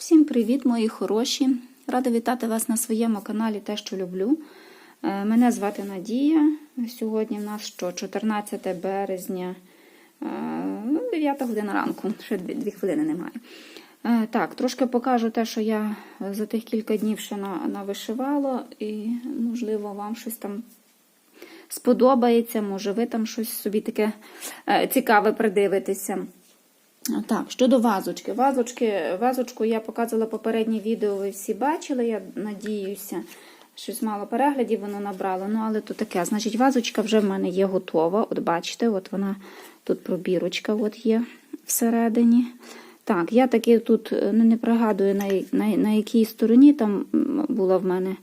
Всім привіт, мої хороші! Рада вітати вас на своєму каналі Те, що люблю. Е, Мене звати Надія. Сьогодні в нас що, 14 березня, е, ну, 9 година ранку, ще 2 хвилини немає. Е, Так, трошки покажу те, що я за тих кілька днів ще навишивала, і, можливо, вам щось там сподобається, може, ви там щось собі таке цікаве придивитеся. Так, щодо вазочки. Вазочки, вазочку я показувала попереднє відео, ви всі бачили, я надіюся. Щось мало переглядів воно набрало. Ну, але то таке. Значить, вазочка вже в мене є готова. От бачите, от вона тут пробірочка от є всередині. Так, я таки тут е, ну, не пригадую, на, на, на якій стороні там була в мене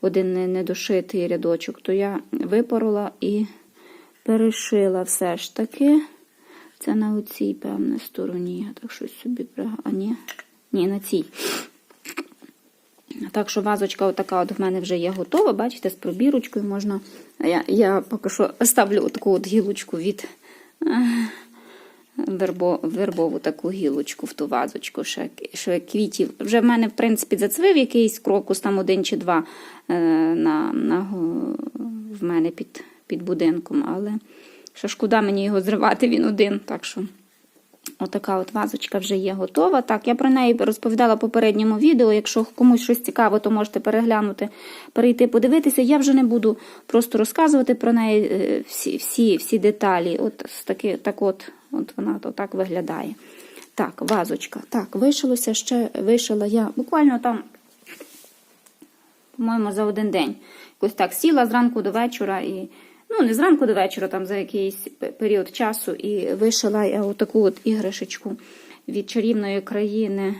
один недошитий рядочок, то я випорола і перешила все ж таки. Це на оцій, певне, стороні. Я так щось собі пригадую. А ні. Ні, на цій. Так що вазочка отака от в мене вже є готова. Бачите, з пробірочкою можна. Я, я поки що ставлю таку от гілочку від е, вербо, вербову таку гілочку в ту вазочку, ще, ще квітів. Вже в мене, в принципі, зацвив якийсь крокус, там один чи два е, на, на, в мене під, під будинком, але ще шкода мені його зривати, він один. Так що Отака от вазочка вже є готова. Так, я про неї розповідала в попередньому відео. Якщо комусь щось цікаво, то можете переглянути, перейти, подивитися. Я вже не буду просто розказувати про неї е, всі всі, всі деталі. От таки, так от, от вона так виглядає. Так, вазочка. Так, вишилося ще, вишила я буквально там, по-моєму, за один день. Якось так сіла зранку до вечора і. Ну, не зранку до вечора, там за якийсь період часу, і вишила я отаку от іграшечку від чарівної країни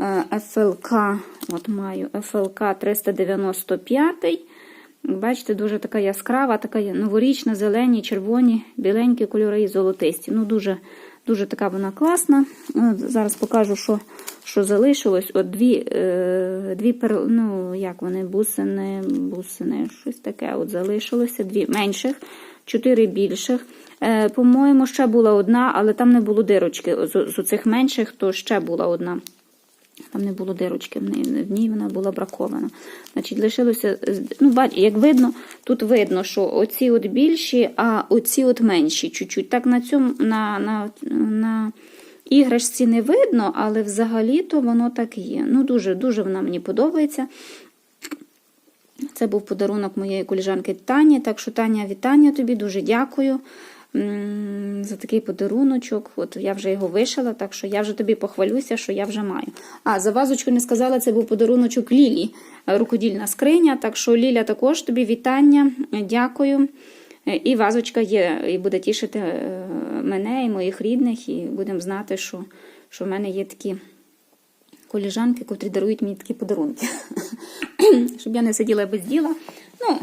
е, ФЛК. От маю ФЛК 395. Бачите, дуже така яскрава, така новорічна, зелені, червоні, біленькі кольори і золотисті. Ну, дуже, дуже така вона класна. Зараз покажу, що, що залишилось. От дві, е, дві пер, ну, як вони, бусини, бусини, щось таке от залишилося. Дві менших, чотири більших. Е, по-моєму, ще була одна, але там не було дирочки. З, з оцих менших, то ще була одна. Там не було дирочки, в ній, в ній вона була бракована. Значить, лишилося, ну, бач, як видно, тут видно, що оці от більші, а оці от менші чуть-чуть. Так на цьому, на, на, на іграшці не видно, але взагалі-то воно так є. Ну, дуже, дуже вона мені подобається. Це був подарунок моєї коліжанки Тані. Так що, Таня, вітання тобі, дуже дякую за такий подаруночок. От я вже його вишила, так що я вже тобі похвалюся, що я вже маю. А, за вазочку не сказала, це був подаруночок Лілі, рукодільна скриня. Так що, Ліля, також тобі вітання, дякую. Е, І вазочка є, і буде тішити е, мене і моїх рідних, і будемо знати, що, що в мене є такі коліжанки, котрі дарують мені такі подарунки. Щоб я не сиділа без діла. Ну,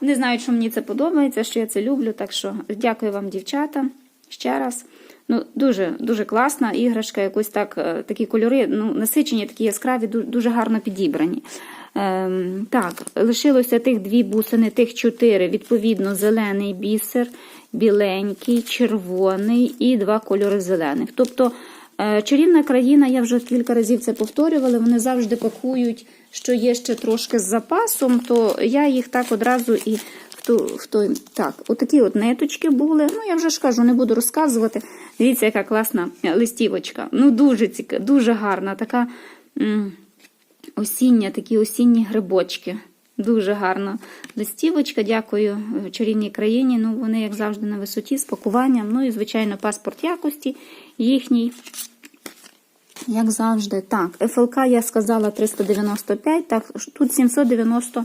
не знаю, що мені це подобається, що я це люблю. Так що дякую вам, дівчата, ще раз. Ну, дуже дуже класна іграшка, якось так, е, такі кольори, ну, насичені, такі яскраві, дуже гарно підібрані. Ем, так, лишилося тих дві бусини, тих чотири, відповідно, зелений бісер, біленький, червоний і два кольори зелених. Тобто Е, Чарівна країна, я вже кілька разів це повторювала, вони завжди пакують, що є ще трошки з запасом, то я їх так одразу і в ту, в той. Так, отакі от ниточки були. Ну, я вже ж кажу, не буду розказувати. Дивіться, яка класна листівочка. Ну, дуже ціка, дуже гарна, така осіння, такі осінні грибочки. Дуже гарна листівочка. Дякую е, чарівній країні. Ну, вони, як завжди, на висоті з пакуванням. Ну і, звичайно, паспорт якості їхній. Як завжди, так, ФЛК я сказала 395, так, тут 790,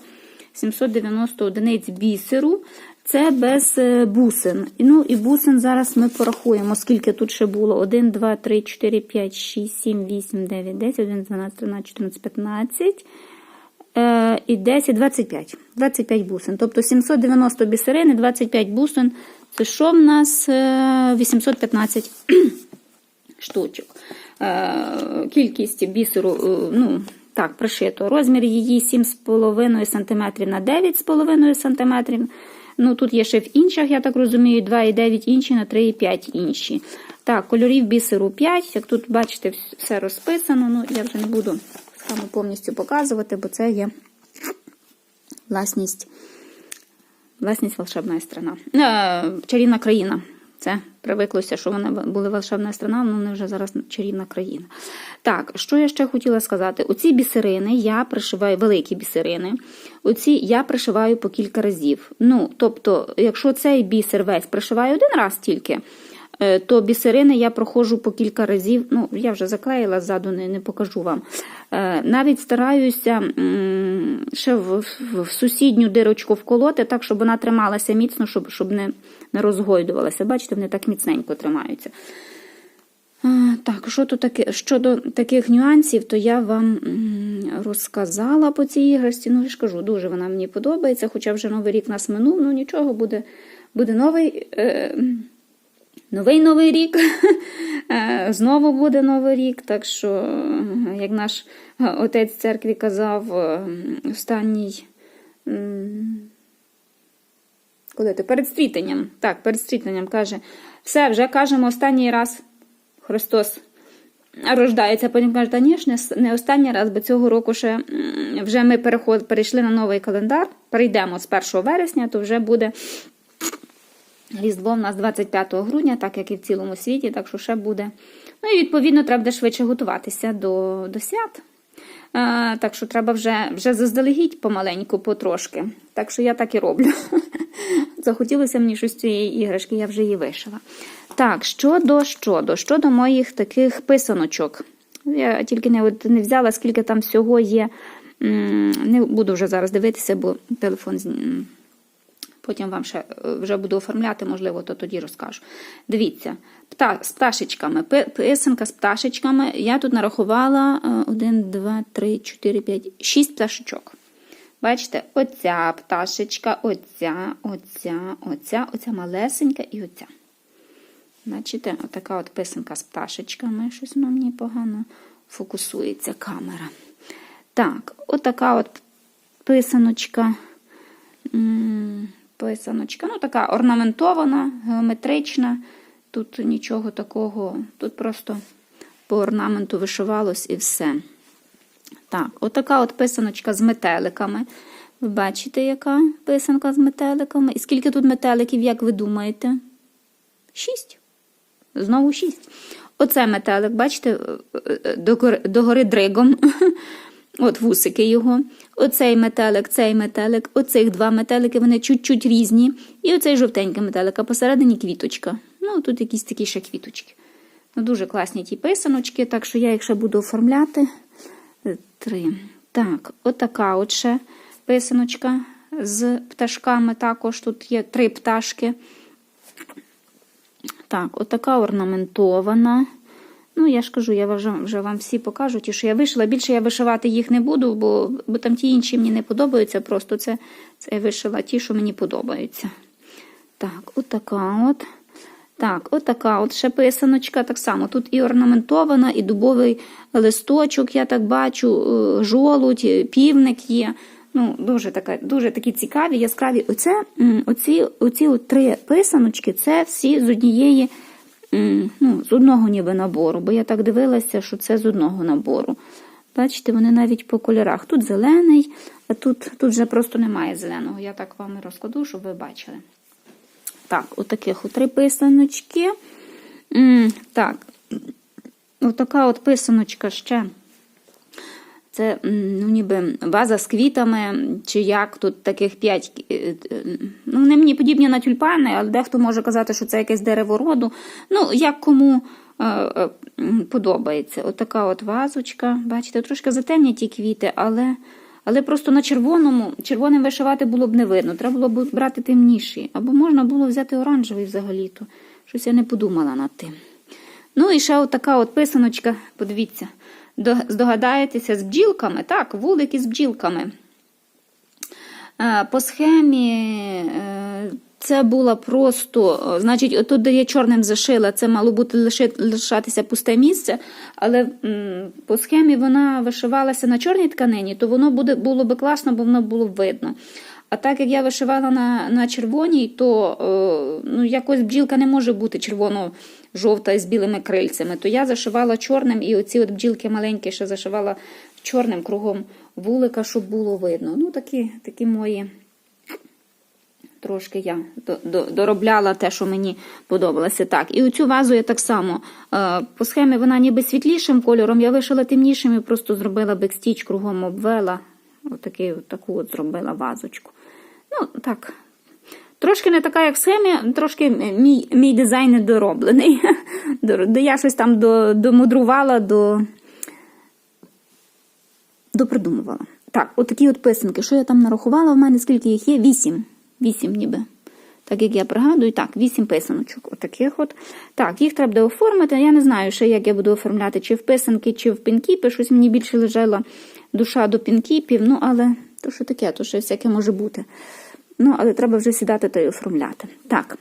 790 одиниць бісеру, це без е, бусин. Ну і бусин зараз ми порахуємо, скільки тут ще було. 1, 2, 3, 4, 5, 6, 7, 8, 9, 10, 11, 12, 13, 14, 15. Е, і 10, 25. 25 бусин. Тобто 790 бісерини, 25 бусин. Це що в нас? Е, 815 штучок. Е, Кількість бісеру, е, ну, так, пришито. Розмір її 7,5 см на 9,5 см. Ну, тут є ще в інших, я так розумію, 2,9 інші на 3,5 інші. Так, кольорів бісеру 5. Як тут бачите, все розписано. Ну, я вже не буду саме повністю показувати, бо це є власність, власність волшебна страна. Е, чарівна країна. Це привиклося, що вони були волшебна страна, але вони вже зараз чарівна країна. Так, що я ще хотіла сказати? Оці бісерини я пришиваю, великі бісерини. Оці я пришиваю по кілька разів. Ну, тобто, якщо цей бісер весь пришиваю один раз тільки, е, то бісерини я проходжу по кілька разів. Ну, я вже заклеїла ззаду, не, не покажу вам. Е, Навіть стараюся ще в, в сусідню дирочку вколоти, так, щоб вона трималася міцно, щоб, щоб не, не розгойдувалася. Бачите, вони так міцненько тримаються. Так, що тут таке? Щодо таких нюансів, то я вам розказала по цій іграшці. Ну, я ж кажу, дуже вона мені подобається, хоча вже новий рік нас минув, ну нічого, буде, буде новий. Е, Новий новий рік. Е, Знову буде новий рік. Так що, як наш отець церкві казав, останній. Коли то перед стрітанням, так, перед стрітанням каже, все, вже кажемо останній раз Христос рождається. Потім каже, та ні ж, не, останній раз, бо цього року ще вже ми переход, перейшли на новий календар, перейдемо з 1 вересня, то вже буде Різдво в нас 25 грудня, так як і в цілому світі, так що ще буде. Ну і відповідно треба швидше готуватися до, до свят. Так що треба вже, вже заздалегідь помаленьку, потрошки. Так що я так і роблю. Захотілося мені щось цієї іграшки, я вже її вишила. Так, щодо, щодо, щодо моїх таких писаночок. Я тільки не, от не взяла, скільки там всього є. Не буду вже зараз дивитися, бо телефон Потім вам ще е, вже буду оформляти, можливо, то тоді розкажу. Дивіться, пта, з пташечками, пи- писанка з пташечками. Я тут нарахувала 1, 2, 3, 4, 5, 6 пташечок. Бачите, оця пташечка, оця, оця, оця, оця малесенька і оця. Бачите, отака от писанка з пташечками. Щось воно мені погано фокусується камера. Так, отака от писаночка. Писаночка. Ну, така орнаментована, геометрична. Тут нічого такого. Тут просто по орнаменту вишивалось і все. Так, отака от писаночка з метеликами. Ви бачите, яка писанка з метеликами? І скільки тут метеликів, як ви думаєте? Шість. Знову шість. Оце метелик, бачите, догори, догори дригом. От вусики його. Оцей метелик, цей метелик, оцих два метелики, вони чуть-чуть різні. І оцей жовтенький метелик, а посередині квіточка. Ну, тут якісь такі ще квіточки. Ну, дуже класні ті писаночки, так що я їх ще буду оформляти. Три. Так, отака от ще писаночка з пташками. Також тут є три пташки. Так, отака орнаментована. Ну, я ж кажу, я вже, вже вам всі покажу, ті, що я вишила. Більше я вишивати їх не буду, бо, бо там ті інші мені не подобаються. Просто це, це я вишила ті, що мені подобаються. Так, отака от. Так, отака от ще писаночка. Так само. Тут і орнаментована, і дубовий листочок, я так бачу, е, жолудь, півник є. Ну, дуже, така, дуже такі цікаві, яскраві. Оце, оці, оці от три писаночки, це всі з однієї, ну, з одного ніби набору, бо я так дивилася, що це з одного набору. Бачите, вони навіть по кольорах. Тут зелений, а тут, тут вже просто немає зеленого. Я так вам і розкладу, щоб ви бачили. Так, отаких от три писаночки. Так, отака от писаночка ще. Це ну, ніби ваза з квітами, чи як тут таких п'ять. е, е, Ну, вони мені подібні на тюльпани, але дехто може казати, що це якесь дерево роду. Ну, як кому е, подобається. Отака от вазочка. Бачите, трошки затемні ті квіти, але, але просто на червоному, червоним вишивати було б не видно. Треба було б брати темніший. Або можна було взяти оранжевий взагалі-то. Щось я не подумала над тим. Ну і ще отака от писаночка, подивіться, здогадаєтеся з бджілками, так, вулики з бджілками. Е, По схемі е, це було просто, е, значить, отут, де я чорним зашила, це мало бути лишатися пусте місце, але по схемі вона вишивалася на чорній тканині, то воно буде, було би класно, бо воно було видно. А так як я вишивала на, на червоній, то ну, якось бджілка не може бути червоно жовта з білими крильцями, то я зашивала чорним, і оці от бджілки маленькі ще зашивала чорним кругом вулика, щоб було видно. Ну, такі, такі мої. Трошки я до- до- доробляла те, що мені подобалося. Так, і оцю вазу я так само. е, По схемі вона ніби світлішим кольором, я вишила темнішим і просто зробила бекстіч, кругом обвела. Отакий, таку от зробила вазочку. Ну, так. Трошки не така, як в схемі, трошки мій, мій дизайн недороблений. До- до- Я щось там до- домудрувала, до, допридумувала. Так, отакі от писанки. Що я там нарахувала? В мене скільки їх є? Вісім. Вісім ніби. Так як я пригадую, так, вісім писаночок. Отаких от. Так, їх треба буде оформити. Я не знаю ще, як я буду оформляти, чи в писанки, чи в пінкіпи. Щось мені більше лежала душа до пінкіпів. Ну, але то що таке, то ще всяке може бути. Ну, але треба вже сідати та й оформляти. Так,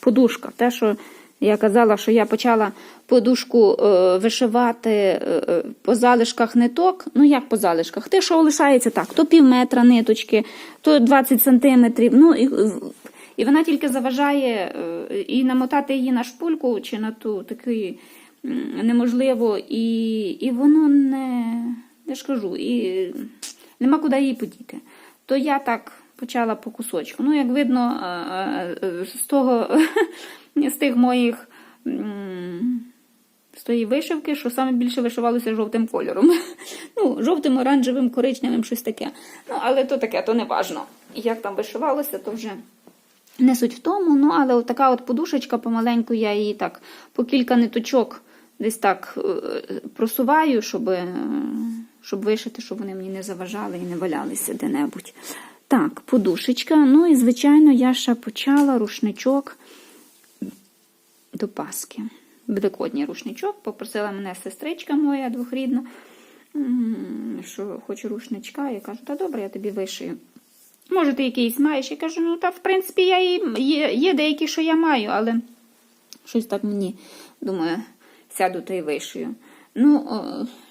подушка. Те, що я казала, що я почала подушку е, вишивати е, е, по залишках ниток. Ну, як по залишках? Те, що лишається так, то пів метра ниточки, то 20 сантиметрів. Ну, і, і вона тільки заважає е, і намотати її на шпульку чи на ту такий неможливо, і, і воно не, я ж кажу, і нема куди її подіти. То я так почала по кусочку. Ну, як видно, е, е, з того, з тих моїх. З тої вишивки, що саме більше вишивалося жовтим кольором. Ну, жовтим, оранжевим, коричневим, щось таке. Ну, але то таке, то не важно. Як там вишивалося, то вже не суть в тому. Ну, але така от подушечка помаленьку, я її так по кілька ниточок десь так е, просуваю, щоб, щоб вишити, щоб вони мені не заважали і не валялися де-небудь. Так, подушечка. Ну і, звичайно, я ще почала рушничок до Паски. Великодній рушничок. Попросила мене сестричка моя двохрідна, що хоче рушничка. Я кажу, та добре, я тобі вишию. Може, ти якийсь маєш? Я кажу, ну та в принципі я і, є, є деякі, що я маю, але щось так мені, думаю, сяду та й вишию. Ну,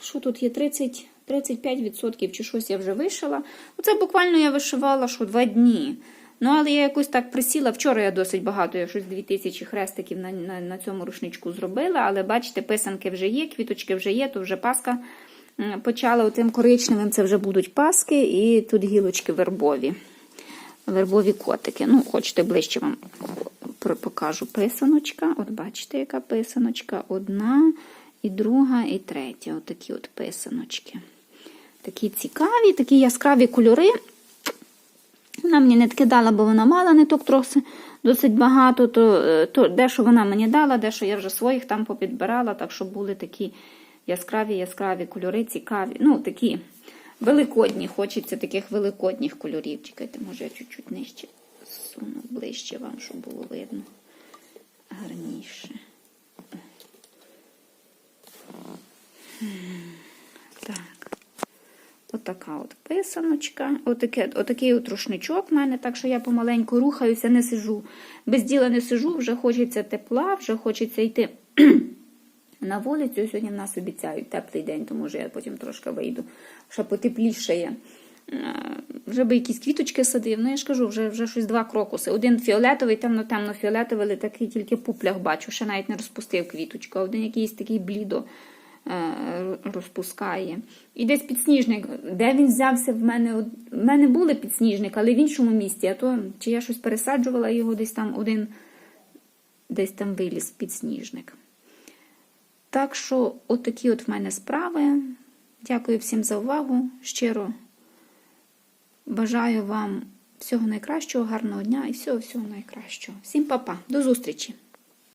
що тут є? 30, 35% чи щось я вже вишила. Оце буквально я вишивала що два дні. Ну, але я якось так присіла. Вчора я досить багато, я щось 2000 хрестиків на, на, на цьому рушничку зробила, але бачите, писанки вже є, квіточки вже є, то вже паска почала отим коричневим, це вже будуть паски, і тут гілочки вербові. Вербові котики. Ну, хочете ближче вам покажу писаночка. От бачите, яка писаночка. Одна, і друга, і третя. Отакі от писаночки. Такі цікаві, такі яскраві кольори. Вона мені не кидала, бо вона мала ниток трохи досить багато, то, е, то дещо вона мені дала, дещо я вже своїх там попідбирала, так що були такі яскраві, яскраві кольори, цікаві. Ну, такі великодні, хочеться таких великодніх кольорів. Чекайте, може я чуть-чуть нижче суну ближче вам, щоб було видно гарніше. Так. Отака от писаночка. Отаке, отакий от рушничок в мене, так що я помаленьку рухаюся, не сижу. Без діла не сижу, вже хочеться тепла, вже хочеться йти на вулицю. Сьогодні в нас обіцяють теплий день, тому що я потім трошки вийду, ще потеплішає. Е, Вже би якісь квіточки садив. Ну, я ж кажу, вже, вже щось два крокуси. Один фіолетовий, темно-темно-фіолетовий, але такий тільки пуплях бачу, ще навіть не розпустив квіточку, а один якийсь такий блідо розпускає. І десь підсніжник. Де він взявся в мене? В мене були підсніжник, але в іншому місці. А то чи я щось пересаджувала його десь там один, десь там виліз підсніжник. Так що, от такі от в мене справи. Дякую всім за увагу. Щиро бажаю вам всього найкращого, гарного дня і всього всього найкращого. Всім па-па. До зустрічі!